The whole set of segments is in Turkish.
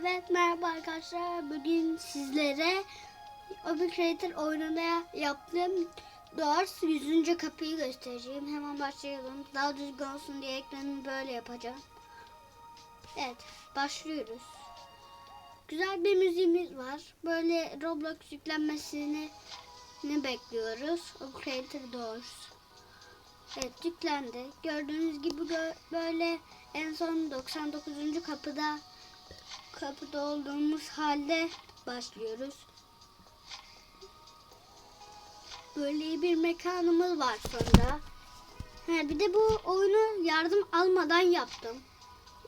Evet merhaba arkadaşlar. Bugün sizlere Open Creator oyununda yaptığım Doors 100. kapıyı göstereceğim. Hemen başlayalım. Daha düzgün olsun diye ekranı böyle yapacağım. Evet başlıyoruz. Güzel bir müziğimiz var. Böyle Roblox yüklenmesini ne bekliyoruz. Open Creator Doors. Evet yüklendi. Gördüğünüz gibi böyle en son 99. kapıda kapıda olduğumuz halde başlıyoruz. Böyle bir mekanımız var sonra. Ha, bir de bu oyunu yardım almadan yaptım.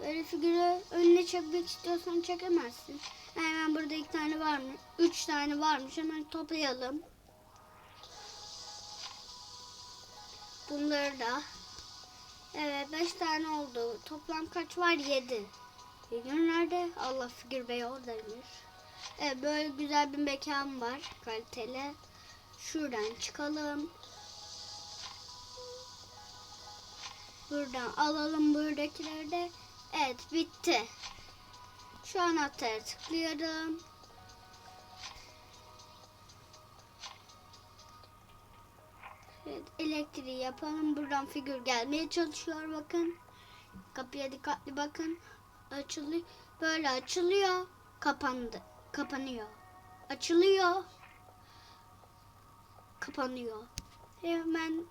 Böyle figürü önüne çekmek istiyorsan çekemezsin. Hemen burada iki tane var mı? Üç tane varmış. Hemen toplayalım. Bunları da. Evet beş tane oldu. Toplam kaç var? Yedi. Figür nerede? Allah figür bey oradaymış. Evet böyle güzel bir mekan var. Kaliteli. Şuradan çıkalım. Buradan alalım buradakileri de. Evet bitti. Şu anahtarı tıklıyorum. Evet, elektriği yapalım. Buradan figür gelmeye çalışıyor bakın. Kapıya dikkatli bakın. Açılıyor. Böyle açılıyor. Kapandı. Kapanıyor. Açılıyor. Kapanıyor. Hemen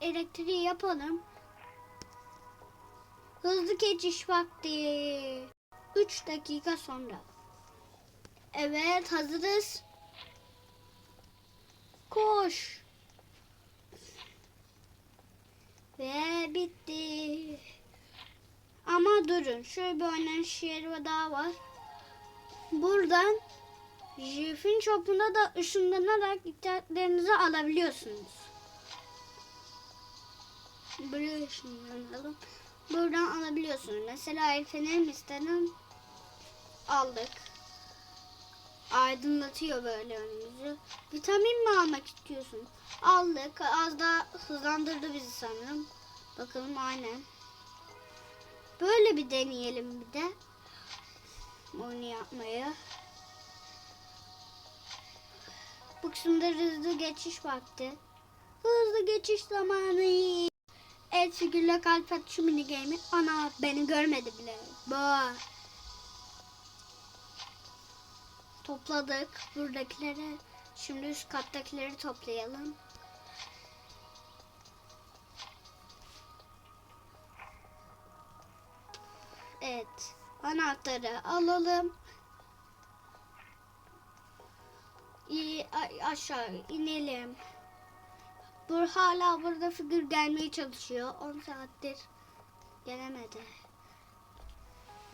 elektriği yapalım. Hızlı geçiş vakti. 3 dakika sonra. Evet hazırız. Koş. Ve bitti. Durun. Şöyle bir oynanış yeri daha var. Buradan Jeff'in çopuna da ışınlanarak ihtiyaçlarınızı alabiliyorsunuz. Buraya ışınlanalım. Buradan alabiliyorsunuz. Mesela el feneri istedim. Aldık. Aydınlatıyor böyle önümüzü. Vitamin mi almak istiyorsun? Aldık. Az da hızlandırdı bizi sanırım. Bakalım aynen. Böyle bir deneyelim bir de. Oyunu yapmayı. Bu kısımda hızlı geçiş vakti. Hızlı geçiş zamanı. Evet figürle kalp atışı mini game'i. Ana beni görmedi bile. Bu. Topladık buradakileri. Şimdi üst kattakileri toplayalım. Evet. Anahtarı alalım. İyi, aşağı inelim. Dur hala burada figür gelmeye çalışıyor. 10 saattir gelemedi.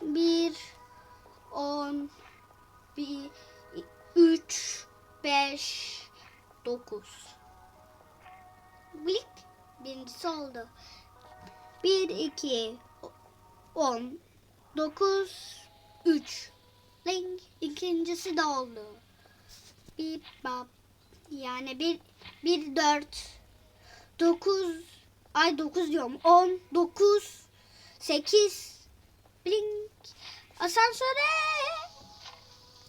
1 10 1 3 5 9 Blik birincisi oldu. 1 2 10 9 3 Ling ikincisi de oldu. Bir bab yani bir bir dört. Dokuz. Ay dokuz diyorum. On dokuz. Sekiz. Blink. Asansöre.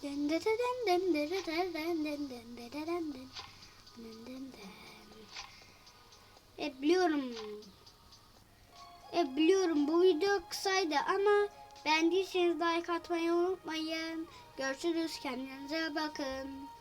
Den den den den den den den den den den den. E biliyorum. E biliyorum. Bu video kısaydı ama beğendiyseniz like atmayı unutmayın. Görüşürüz kendinize bakın.